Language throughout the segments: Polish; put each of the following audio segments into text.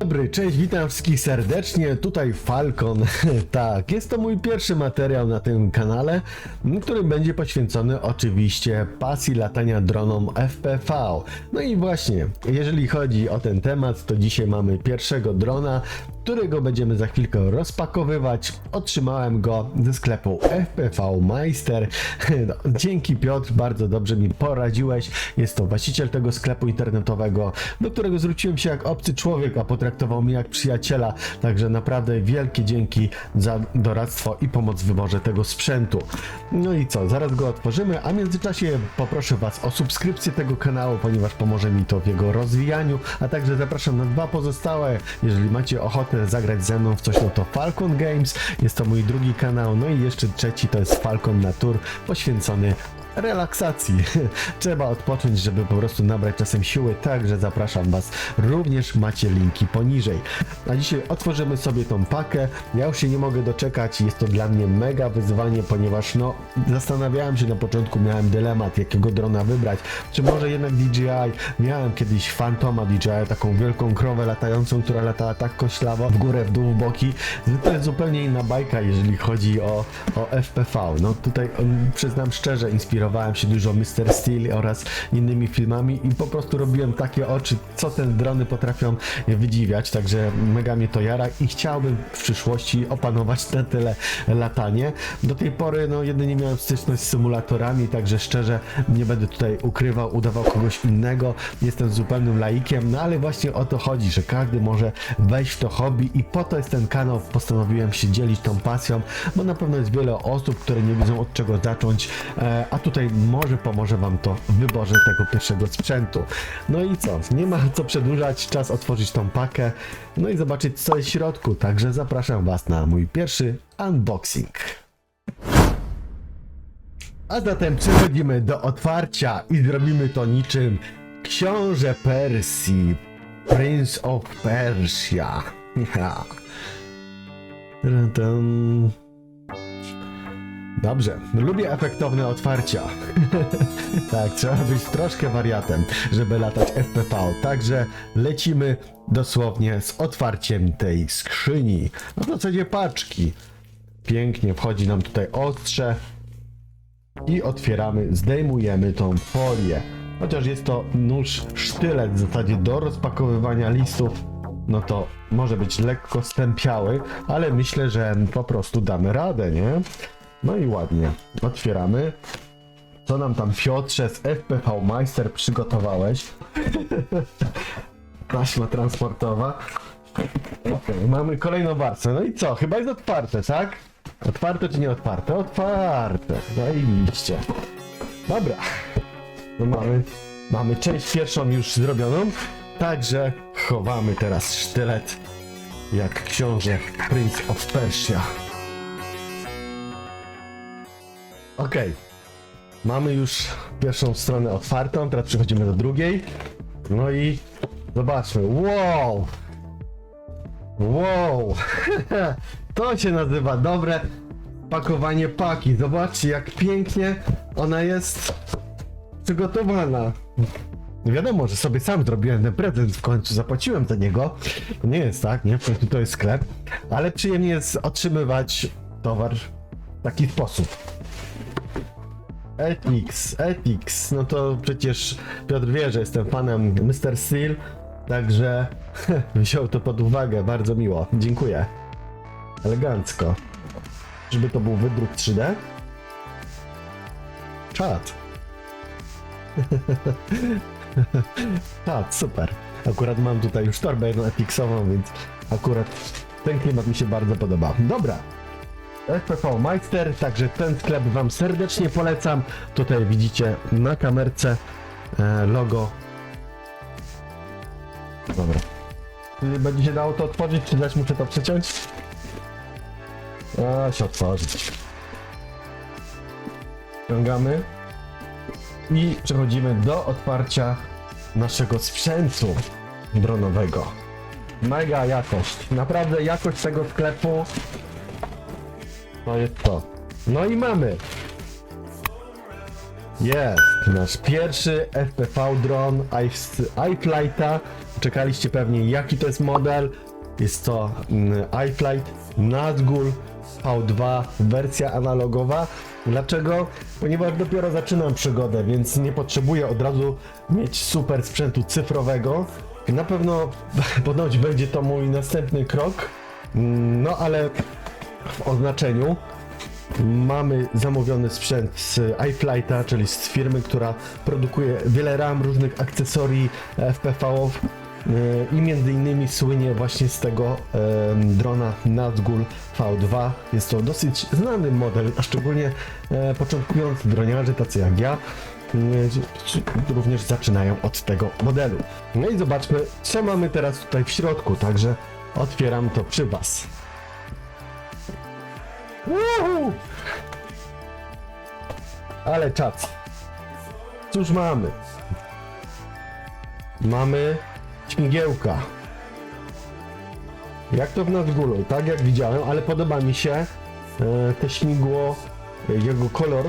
Dobry, cześć, witam wszystkich serdecznie, tutaj Falcon. tak, jest to mój pierwszy materiał na tym kanale, który będzie poświęcony oczywiście pasji latania droną FPV. No i właśnie, jeżeli chodzi o ten temat, to dzisiaj mamy pierwszego drona, którego będziemy za chwilkę rozpakowywać. Otrzymałem go ze sklepu FPV Meister. No, Dzięki Piotr, bardzo dobrze mi poradziłeś. Jest to właściciel tego sklepu internetowego, do którego zwróciłem się jak obcy człowiek, a potraktował mnie jak przyjaciela. Także naprawdę wielkie dzięki za doradztwo i pomoc w wyborze tego sprzętu. No i co, zaraz go otworzymy, a w międzyczasie poproszę Was o subskrypcję tego kanału, ponieważ pomoże mi to w jego rozwijaniu, a także zapraszam na dwa pozostałe. Jeżeli macie ochotę zagrać ze mną w coś, no to Falcon Games, jest to mój drugi kanał, no i jeszcze trzeci to jest Falcon Natur, poświęcony relaksacji. Trzeba odpocząć, żeby po prostu nabrać czasem siły, także zapraszam Was. Również macie linki poniżej. A dzisiaj otworzymy sobie tą pakę. Ja już się nie mogę doczekać, jest to dla mnie mega wyzwanie, ponieważ no zastanawiałem się na początku, miałem dylemat, jakiego drona wybrać. Czy może jednak DJI? Miałem kiedyś Fantoma DJI, taką wielką krowę latającą, która latała tak koślawo, w górę, w dół, w boki. To jest zupełnie inna bajka, jeżeli chodzi o, o FPV. No tutaj um, przyznam szczerze, inspirowałem się dużo Mr. Steel oraz innymi filmami i po prostu robiłem takie oczy, co te drony potrafią wydziwiać, także mega mnie to jara i chciałbym w przyszłości opanować na tyle latanie. Do tej pory no jedynie miałem styczność z symulatorami, także szczerze nie będę tutaj ukrywał, udawał kogoś innego, jestem zupełnym laikiem, no ale właśnie o to chodzi, że każdy może wejść w to hobby i po to jest ten kanał, postanowiłem się dzielić tą pasją, bo na pewno jest wiele osób, które nie wiedzą od czego zacząć, e, a tutaj może pomoże Wam to w wyborze tego pierwszego sprzętu. No i co, nie ma co przedłużać, czas otworzyć tą pakę, no i zobaczyć co jest w środku, także zapraszam Was na mój pierwszy unboxing. A zatem przechodzimy do otwarcia i zrobimy to niczym Książę Persji, Prince of Persia. Ja. Dobrze, lubię efektowne otwarcia. tak, trzeba być troszkę wariatem, żeby latać FPV. Także lecimy dosłownie z otwarciem tej skrzyni. No w zasadzie paczki. Pięknie wchodzi nam tutaj ostrze i otwieramy, zdejmujemy tą folię. Chociaż jest to nóż sztylet w zasadzie do rozpakowywania listów, no to może być lekko stępiały, ale myślę, że po prostu damy radę, nie? No i ładnie. Otwieramy. Co nam tam Piotrze z FPV Meister przygotowałeś? Taśma transportowa. Okej, mamy kolejną warstwę. No i co? Chyba jest otwarte, tak? Otwarte czy nie otwarte? Otwarte. Zajebiście. Dobra. No mamy, mamy część pierwszą już zrobioną. Także chowamy teraz sztylet jak książę Prince of Persia. Okej. Mamy już pierwszą stronę otwartą, teraz przechodzimy do drugiej. No i zobaczmy. Wow! Wow! to się nazywa dobre pakowanie paki. Zobaczcie, jak pięknie ona jest przygotowana. Wiadomo, że sobie sam zrobiłem ten prezent, w końcu zapłaciłem za niego. To nie jest tak, nie? W końcu to jest sklep. Ale przyjemnie jest otrzymywać towar w taki sposób. Etix, Etix, no to przecież Piotr wie, że jestem fanem Mr. Steel, także wziął to pod uwagę, bardzo miło, dziękuję. Elegancko. Żeby to był wydruk 3D? Czad. Czad, super. Akurat mam tutaj już torbę jedną Etixową, więc akurat ten klimat mi się bardzo podoba. Dobra, FPV Meister, także ten sklep Wam serdecznie polecam. Tutaj widzicie na kamerce e, logo. Dobra. Czy będzie się dało to otworzyć, czy też muszę to przeciąć? A, się otworzyć. Ściągamy i przechodzimy do otwarcia naszego sprzętu dronowego. Mega jakość. Naprawdę jakość tego sklepu to jest to. No i mamy. Jest nasz pierwszy FPV dron iFlighta czekaliście pewnie jaki to jest model. Jest to mm, iFlight Nazgul V2 wersja analogowa. Dlaczego? Ponieważ dopiero zaczynam przygodę, więc nie potrzebuję od razu mieć super sprzętu cyfrowego. Na pewno ponoć będzie to mój następny krok. Mm, No ale w oznaczeniu mamy zamówiony sprzęt z iFlighta, czyli z firmy, która produkuje wiele ram, różnych akcesorii FPV-ów yy, i między innymi słynie właśnie z tego drona Nazgul V2. Jest to dosyć znany model, a szczególnie e, początkujący droniarze, tacy jak ja, yy, również zaczynają od tego modelu. No i zobaczmy, co mamy teraz tutaj w środku, także otwieram to przy Was. Woohoo! Ale czas. Cóż mamy? Mamy śmigiełka. Jak to w Nazgulu, tak jak widziałem, ale podoba mi się e, te śmigło, e, jego kolor.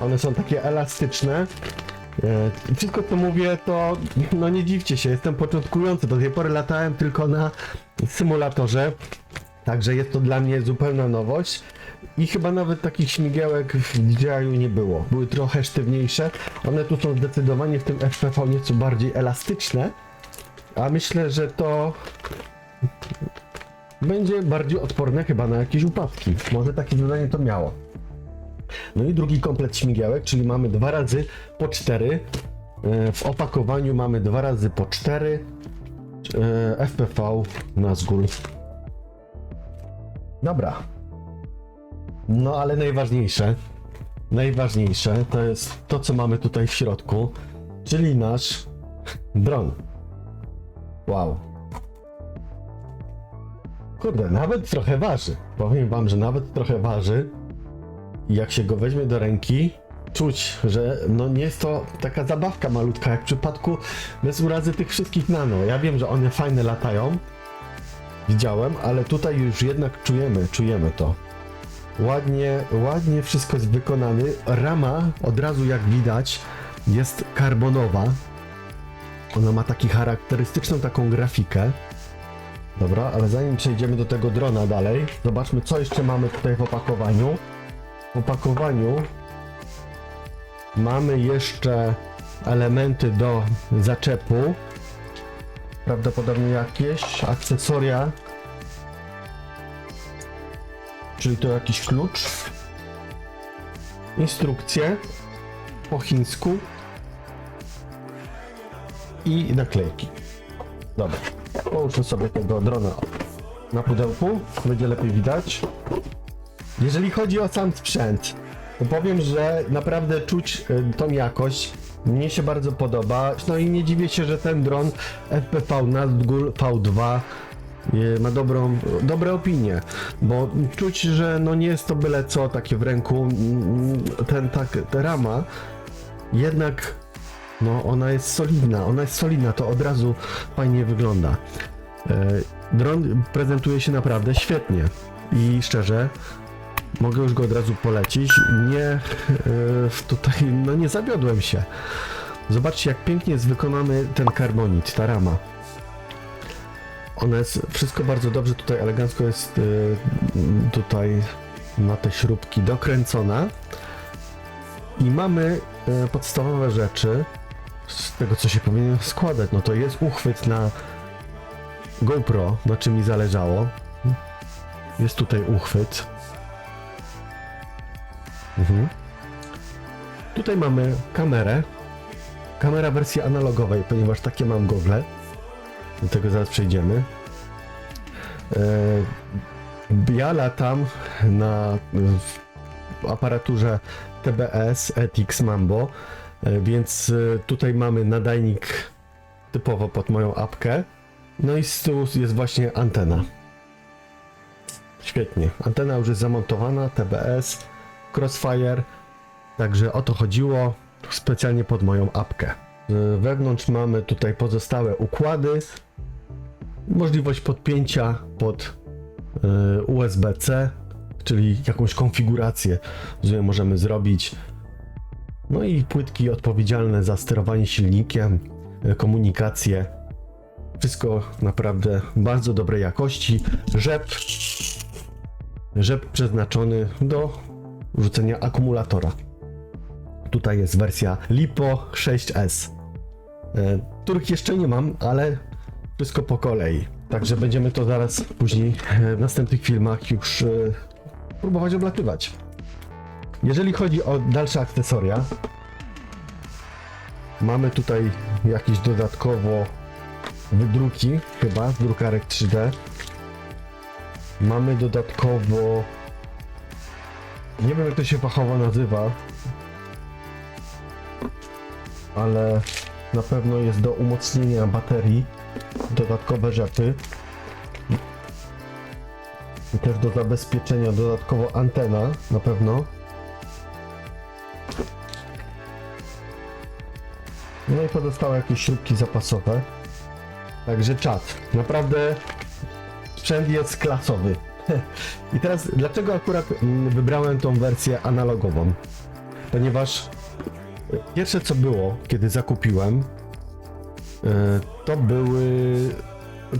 One są takie elastyczne. E, Wszystko co mówię to no nie dziwcie się, jestem początkujący. Do tej pory latałem tylko na symulatorze. Także jest to dla mnie zupełna nowość. I chyba nawet takich śmigiełek w DJI nie było. Były trochę sztywniejsze. One tu są zdecydowanie w tym FPV nieco bardziej elastyczne. A myślę, że to będzie bardziej odporne chyba na jakieś upadki. Może takie zadanie to miało. No i drugi komplet śmigiełek, czyli mamy dwa razy po cztery. E, W opakowaniu mamy dwa razy po cztery e, FPV Nazgul Dobra. No ale najważniejsze, najważniejsze to jest to, co mamy tutaj w środku, czyli nasz dron. Wow. Kurde, nawet trochę waży. Powiem wam, że nawet trochę waży. Jak się go weźmie do ręki, czuć, że no nie jest to taka zabawka malutka, jak w przypadku bez urazy tych wszystkich nano. Ja wiem, że one fajne latają, widziałem, ale tutaj już jednak czujemy, czujemy to. Ładnie, ładnie wszystko jest wykonane. Rama od razu jak widać jest karbonowa. Ona ma taki charakterystyczną taką grafikę. Dobra, ale zanim przejdziemy do tego drona dalej, zobaczmy co jeszcze mamy tutaj w opakowaniu. W opakowaniu mamy jeszcze elementy do zaczepu prawdopodobnie jakieś akcesoria. Czyli to jakiś klucz. Instrukcje po chińsku. I naklejki. Dobra. Połóżmy sobie tego drona na pudełku. Będzie lepiej widać. Jeżeli chodzi o sam sprzęt, to powiem, że naprawdę czuć y, tą jakość. Mnie się bardzo podoba. No i nie dziwię się, że ten dron FPV Nazgul V2 y, ma dobrą, dobre opinie, bo czuć, że no nie jest to byle co takie w ręku. Ten, tak, ta rama jednak no ona jest solidna, ona jest solidna, to od razu fajnie wygląda. E, Dron prezentuje się naprawdę świetnie i szczerze mogę już go od razu polecić. Nie e, tutaj, no nie zawiodłem się. Zobaczcie jak pięknie jest wykonany ten karbonit, ta rama. Ona jest wszystko bardzo dobrze, tutaj elegancko jest e, tutaj na te śrubki dokręcona. I mamy e, podstawowe rzeczy z tego co się powinien składać. No to jest uchwyt na GoPro, na czym mi zależało. Jest tutaj uchwyt. Mhm. Tutaj mamy kamerę. Kamera wersji analogowej, ponieważ takie mam gogle. Do tego zaraz przejdziemy. E, Ja latam na aparaturze TBS ETX Mambo, e, więc e, tutaj mamy nadajnik typowo pod moją apkę. No i z tyłu jest właśnie antena. Świetnie. Antena już jest zamontowana, TBS, Crossfire. Także o to chodziło specjalnie pod moją apkę. Y, Wewnątrz mamy tutaj pozostałe układy. Możliwość podpięcia pod y, USB-C, czyli jakąś konfigurację, że możemy zrobić. No i płytki odpowiedzialne za sterowanie silnikiem. e, komunikację. Wszystko naprawdę bardzo dobrej jakości. Rzep, rzep przeznaczony do rzucenia akumulatora. Tutaj jest wersja LiPo 6S. E, których jeszcze nie mam, ale wszystko po kolei. Także będziemy to zaraz później e, w następnych filmach już e, próbować oblatywać. Jeżeli chodzi o dalsze akcesoria, mamy tutaj jakieś dodatkowo wydruki, chyba, drukarek 3D. Mamy dodatkowo, nie wiem jak to się fachowo nazywa, ale na pewno jest do umocnienia baterii dodatkowe rzepy. I też do zabezpieczenia dodatkowo antena na pewno. No i pozostałe jakieś śrubki zapasowe. Także czat. Naprawdę sprzęt jest klasowy. I teraz dlaczego akurat mm, wybrałem tą wersję analogową? Ponieważ Pierwsze co było, kiedy zakupiłem, e, to były.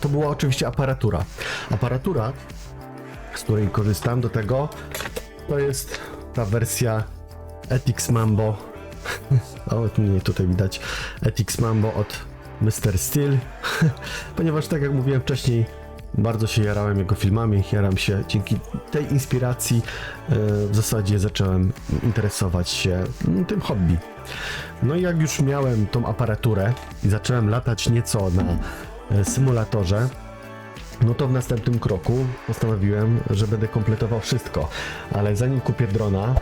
To była oczywiście aparatura. Aparatura, z której korzystam do tego, to jest ta wersja Etix Mambo. O, tu mnie tutaj widać. Etix Mambo od Mr. Steel. Ponieważ, tak jak mówiłem wcześniej, bardzo się jarałem jego filmami. Jaram się dzięki tej inspiracji. e, W zasadzie zacząłem interesować się mm, tym hobby. No i jak już miałem tą aparaturę i zacząłem latać nieco na e, symulatorze, no to w następnym kroku postanowiłem, że będę kompletował wszystko. Ale zanim kupię drona,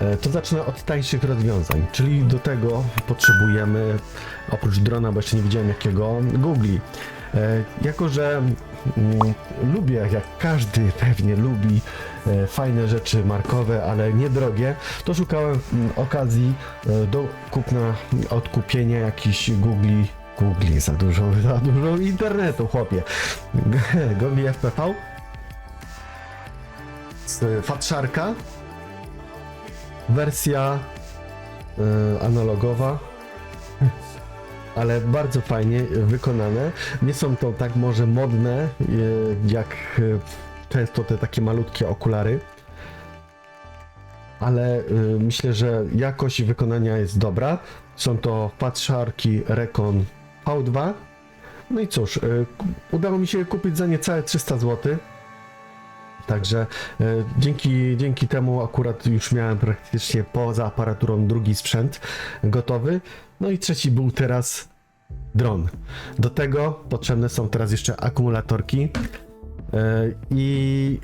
e, to zacznę od tańszych rozwiązań, czyli do tego potrzebujemy oprócz drona, bo jeszcze nie widziałem jakiego, Googli. E, Jako, że mm, lubię, jak każdy pewnie lubi e, fajne rzeczy markowe, ale niedrogie, to szukałem mm, okazji e, do kupna, odkupienia jakichś Googli. Googli, za dużo, za dużo internetu, chłopie. Googli FPV z wersja analogowa ale bardzo fajnie wykonane. Nie są to tak może modne, e, jak e, często te takie malutkie okulary. Ale e, myślę, że jakość wykonania jest dobra. Są to patrzarki Recon V2. No i cóż, udało mi się kupić za niecałe 300 zł. Także e, dzięki, dzięki temu akurat już miałem praktycznie poza aparaturą drugi sprzęt gotowy. No i trzeci był teraz dron. Do tego potrzebne są teraz jeszcze akumulatorki e, i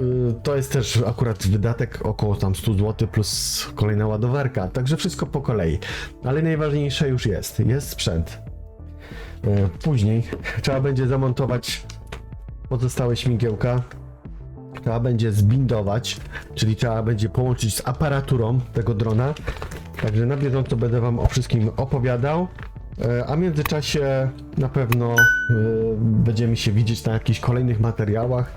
y, to jest też akurat wydatek około tam 100 zł plus kolejna ładowarka, także wszystko po kolei. Ale najważniejsze już jest, jest sprzęt. E, Później trzeba będzie zamontować pozostałe śmigiełka, trzeba będzie zbindować, czyli trzeba będzie połączyć z aparaturą tego drona. Także na bieżąco będę Wam o wszystkim opowiadał. E, A w międzyczasie na pewno e, będziemy się widzieć na jakichś kolejnych materiałach.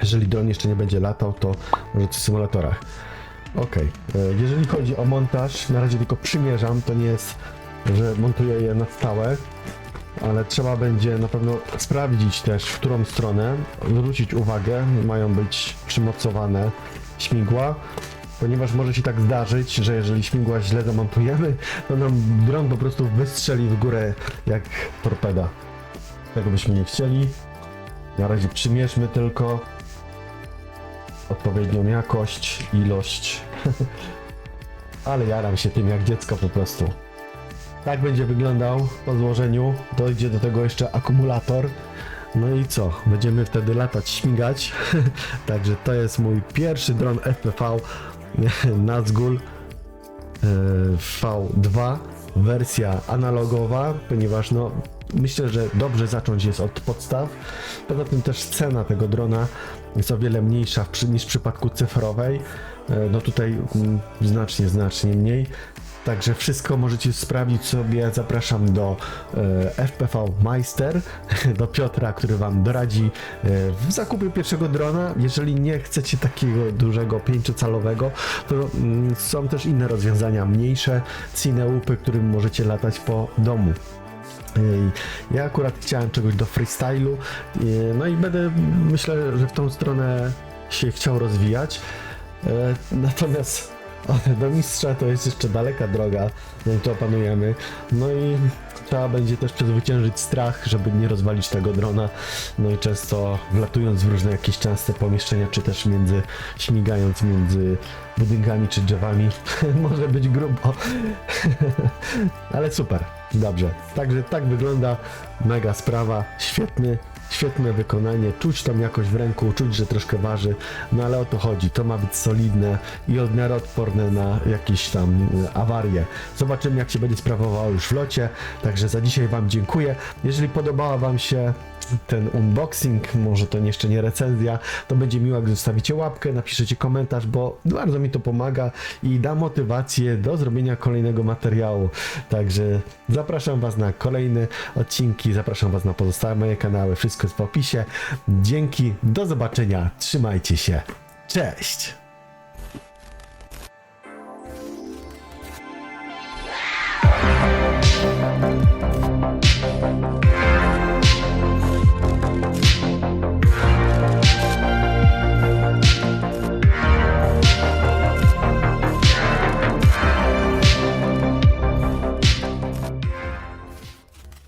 Jeżeli dron jeszcze nie będzie latał, to może w symulatorach. Ok, jeżeli chodzi o montaż, na razie tylko przymierzam, to nie jest, że montuję je na stałe, ale trzeba będzie na pewno sprawdzić też, w którą stronę, zwrócić uwagę, mają być przymocowane śmigła, ponieważ może się tak zdarzyć, że jeżeli śmigła źle zamontujemy, to nam dron po prostu wystrzeli w górę jak torpeda. Tego byśmy nie chcieli. Na razie przymierzmy tylko odpowiednią jakość, ilość. Ale jaram się tym jak dziecko po prostu. Tak będzie wyglądał po złożeniu. Dojdzie do tego jeszcze akumulator. No i co? Będziemy wtedy latać, śmigać. Także to jest mój pierwszy dron FPV Nazgul e, V2 wersja analogowa, ponieważ no myślę, że dobrze zacząć jest od podstaw. Poza tym też cena tego drona jest o wiele mniejsza niż w przypadku cyfrowej. E, No tutaj mm, znacznie, znacznie mniej. Także wszystko możecie sprawdzić sobie. Zapraszam do e, FPV Meister, do Piotra, który Wam doradzi e, w zakupie pierwszego drona. Jeżeli nie chcecie takiego dużego, pięciocalowego, to mm, są też inne rozwiązania, mniejsze cineupy, którym możecie latać po domu. Ej, Ja akurat chciałem czegoś do freestylu, e, no i będę, myślę, że w tą stronę się chciał rozwijać. E, Natomiast o, do mistrza to jest jeszcze daleka droga, zanim to opanujemy. No i trzeba będzie też przezwyciężyć strach, żeby nie rozwalić tego drona. No i często wlatując w różne jakieś częste pomieszczenia, czy też między, śmigając między budynkami czy drzewami, może być grubo. Ale super, dobrze. Także tak wygląda mega sprawa, świetny, świetne wykonanie, czuć tam jakoś w ręku, czuć, że troszkę waży, no ale o to chodzi, to ma być solidne i od miarę odporne na jakieś tam y, awarie. Zobaczymy jak się będzie sprawowało już w locie, także za dzisiaj Wam dziękuję. Jeżeli podobała Wam się ten unboxing, może to jeszcze nie recenzja, to będzie miło, gdy zostawicie łapkę, napiszecie komentarz, bo bardzo mi to pomaga i da motywację do zrobienia kolejnego materiału. Także zapraszam Was na kolejne odcinki, zapraszam Was na pozostałe moje kanały, wszystko jest w opisie. Dzięki, do zobaczenia, trzymajcie się, cześć!